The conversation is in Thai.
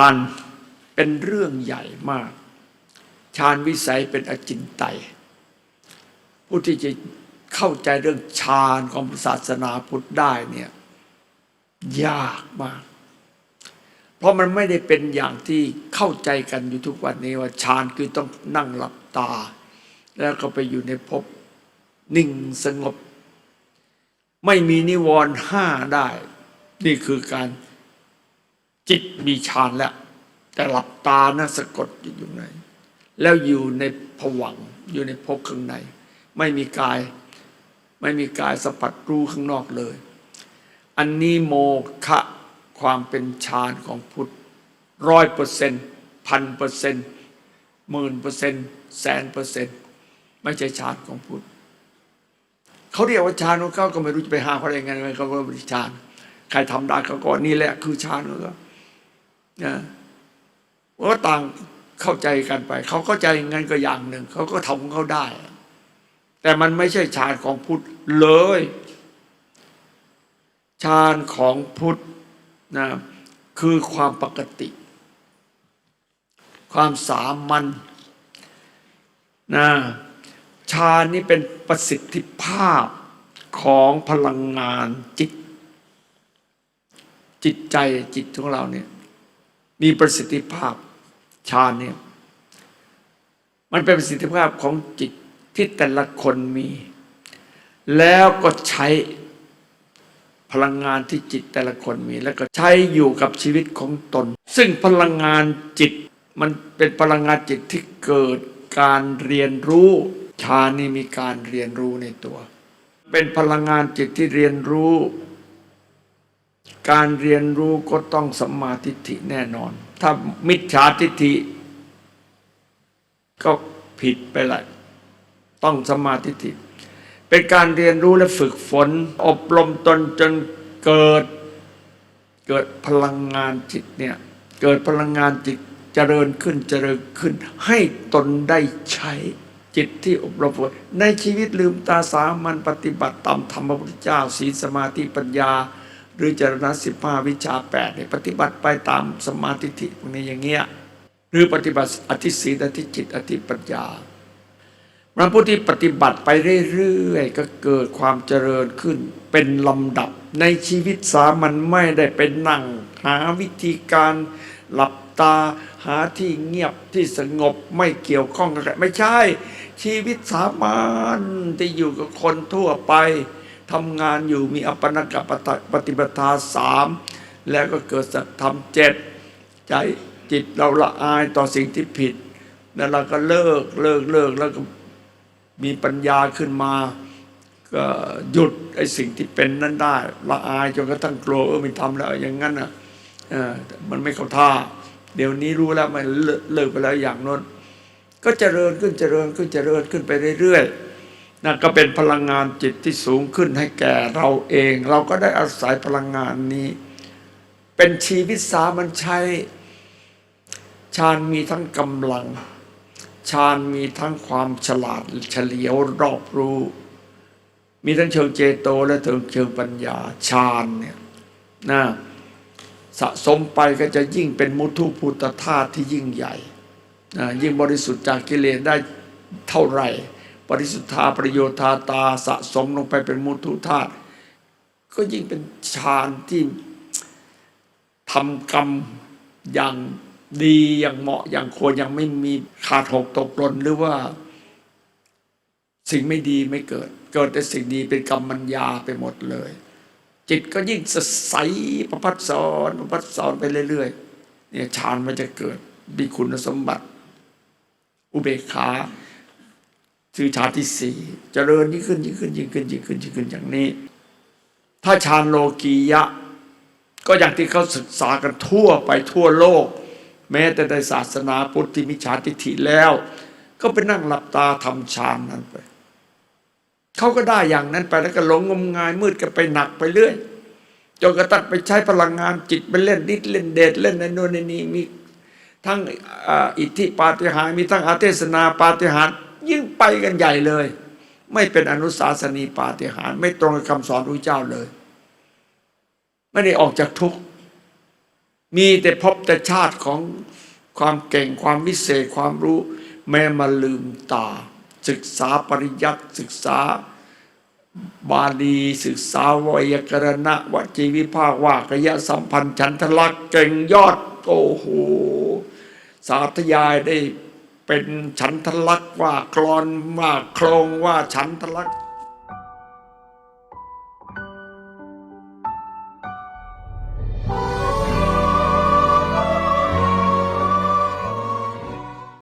านเป็นเรื่องใหญ่มาก ฌานวิสัยเป็นอจินไตยผู้ที่จะเข้าใจเรื่องฌานของศาสนาพุทธได้เนี่ยยากมาก เพราะมันไม่ได้เป็นอย่างที่เข้าใจกันอยู่ทุกวันนี้ว่าฌานคือต้องนั่งหลับตา แล้วก็ไปอยู่ในภพนิ่งสงบ ไม่มีนิวรณ์ห้าได้ นี่คือการ จิตมีฌานแล้ว แต่หลับตานะสะกดจิตอยู่ไหนแล้วอยู่ในผวังอยู่ในภพข้างใน ไม่มีกาย ไม่มีกายสัมผัสรู้ข้างนอกเลย อันนี้โมฆะความเป็นฌานของพุทธร้อยเปอร์เซ็นต์พันเปอร์เซ็นต์หมื่นเปอร์เซ็นต์แสนเปอร์เซ็นต์ไม่ใช่ฌานของพุทธเขาเรียกว่าฌานของเขาก็ไม่รู้จะไปหาเขาได้ไงเขาก็บริฌานใครทำได้เขาก็นี่แหละคือฌานของเขา นะว่าต่างเข้าใจกันไป เขาเข้าใจงั้นก็อย่างหนึ่ง เขาก็ทำของเขาได้ แต่มันไม่ใช่ฌานของพุทธเลยฌานของพุทธนะคือความปกติ ความสามัญนะฌานนี่เป็นประสิทธิภาพของพลังงานจิต จิตใจจิตของเราเนี่ย มีประสิทธิภาพฌานเนี่ยมันเป็นประสิทธิภาพของจิตที่แต่ละคนมี แล้วก็ใช้พลังงานที่จิตแต่ละคนมี แล้วก็ใช้อยู่กับชีวิตของตน ซึ่งพลังงานจิตมันเป็นพลังงานจิตที่เกิดการเรียนรู้ฌานนี่มีการเรียนรู้ในตัว เป็นพลังงานจิตที่เรียนรู้ การเรียนรู้ก็ต้องสัมมาทิฏฐิแน่นอน ถ้ามิจฉาทิฏฐิ ก็ผิดไปละต้องสมมาทิฏฐิ เป็นการเรียนรู้และฝึกฝน อบรมตนจนเกิดเกิดพลังงานจิตเนี่ยเกิดพลังงานจิตเจริญขึ้นเจริญขึ้น ให้ตนได้ใช้จิตที่อบรมฝึกในชีวิตลืมตาสามัญปฏิบัติตามธรรมพระพุทธเจ้าศีลสมาธิปัญญา หรือจรณะสิบห้าวิชาแปดเนี่ยปฏิบัติไปตามสมาธิทิพวกนี้อย่างเงี้ยหรือปฏิบัติอธิศีลอธิจิตอธิปัญญาพระผู้ที่ปฏิบัติไปเรื่อยๆก็เกิดความเจริญขึ้น เป็นลำดับในชีวิตสามัญไม่ได้เป็นนั่ง หาวิธีการหลับตาหาที่เงียบที่สงบไม่เกี่ยวข้องกับไม่ใช่ ชีวิตสามัญที่อยู่กับคนทั่วไป ทำงานอยู่มีอัปปนกปปฏิปทาสามแล้วก็เกิดสัตธรรมเจ็ดใจจิตเราละอายต่อสิ่งที่ผิด แล้วเราก็เลิกเลิกเลิกแล้วก็มีปัญญาขึ้นมา ก็หยุดไอ้สิ่งที่เป็นนั้นได้ ละอายจนกระทั่งกลัวเออไม่ทำแล้วอย่างนั้นอะมันไม่เข้าท่า เดี๋ยวนี้รู้แล้วมันเลิกไปแล้วอย่างโน้นก็เจริญขึ้นเจริญขึ้นเจริญขึ้นไปเรื่อยๆ นั่นก็เป็นพลังงานจิตที่สูงขึ้นให้แก่เราเอง เราก็ได้อาศัยพลังงานนี้ เป็นชีวิตสามัญชัยฌานมีทั้งกำลังฌานมีทั้งความฉลาดเฉลียวรอบรู้ มีทั้งเชิงเจโตและเชิงเชิงปัญญาฌานเนี่ยนะสะสมไปก็จะยิ่งเป็นมุทุภูตธาตุที่ยิ่งใหญ่นะยิ่งบริสุทธิ์จากกิเลสได้เท่าไหร่ บริสุทธาประโยชน์ธาตาสะสมลงไปเป็นมุทุธาตุก็ยิ่งเป็นฌานที่ทำกรรมอย่างดีอย่างเหมาะอย่างควรยังไม่มีขาดหกตกหล่นหรือว่า สิ่งไม่ดีไม่เกิด เกิดแต่สิ่งดีเป็นกรรมมัญญาไปหมดเลย จิตก็ยิ่งสใสประพัดสอนประพัดสอนไปเรื่อยๆเนี่ยฌานมันจะเกิดมีคุณสมบัติ อุเบกขา คือฌานที่สี่เจริญยิ่งขึ้นยิ่งขึ้นยิ่งขึ้นยิ่งขึ้นยิ่งขึ้นอย่างนี้ ถ้าฌานโลกียะ ก็อย่างที่เขาศึกษากันทั่วไปทั่วโลก แม้แต่ในศาสนาพุทธที่มีฌานทิฏฐิแล้ว ก็ไปนั่งหลับตาทำฌานนั้นไปเขาก็ได้อย่างนั้นไปแล้วก็หลงงมงายมืดกันไปหนักไปเรื่อยจนกระทั่งไปใช้พลังงานจิตไปเล่นนิดเล่นเดชเล่นในโน่นในนี้มีทั้งอิทธิปาฏิหาริย์มีทั้งอาเทศนาปาฏิหาริย์ ยิ่งไปกันใหญ่เลย ไม่เป็นอนุสาสนีปาฏิหาริย์ไม่ตรงกับคำสอนพระเจ้าเลย ไม่ได้ออกจากทุกข์มีแต่พบแต่ชาติของความเก่งความวิเศษความรู้ แม้มาลืมตา ศึกษาปริยัติศึกษาบาลีศึกษาวยากรณะวจีวิภาคว่ากยสัมพันธ์ฉันทลักษ์เก่งยอดโอ้โหสาธยายได้ เป็นฉันทลักษ์ว่าคลอนว่าโครงว่าฉันทลักษ์